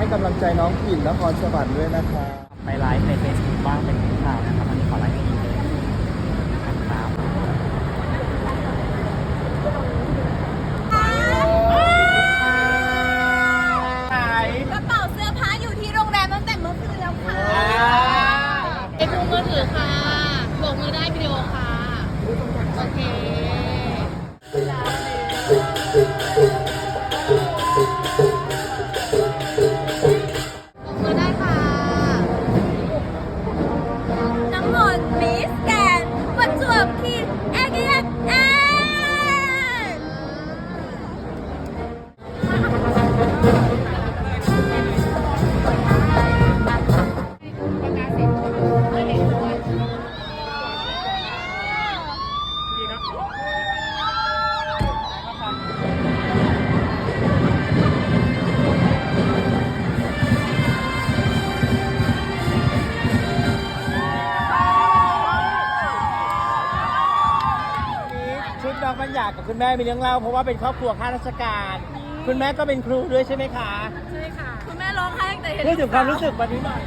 ให้กำลังใจน้องปิ่นนครสวรรค์ด้วยนะคะไปไลฟ์ในเฟซบุ๊กบ้างเป็นข่าวนะครับอันนี้ขอไลฟ์ในอีกเลยนะครับกระเป๋าเสื้อผ้าอยู่ที่โรงแรมตั้งแต่เมื่อคืนแล้วค่ะไอ้พูมือถือค่ะโบกมือได้วิดีโอค่ะ โอเค มนมิสแก น้องปัญญากับคุณแม่มีเรื่องเล่าเพราะว่าเป็นครอบครัวข้าราชการ คุณแม่ก็เป็นครูด้วยใช่ไหมคะคุณแม่ร้องไห้ตั้งแต่เห็น พูดถึงความรู้สึกวันนี้หน่อย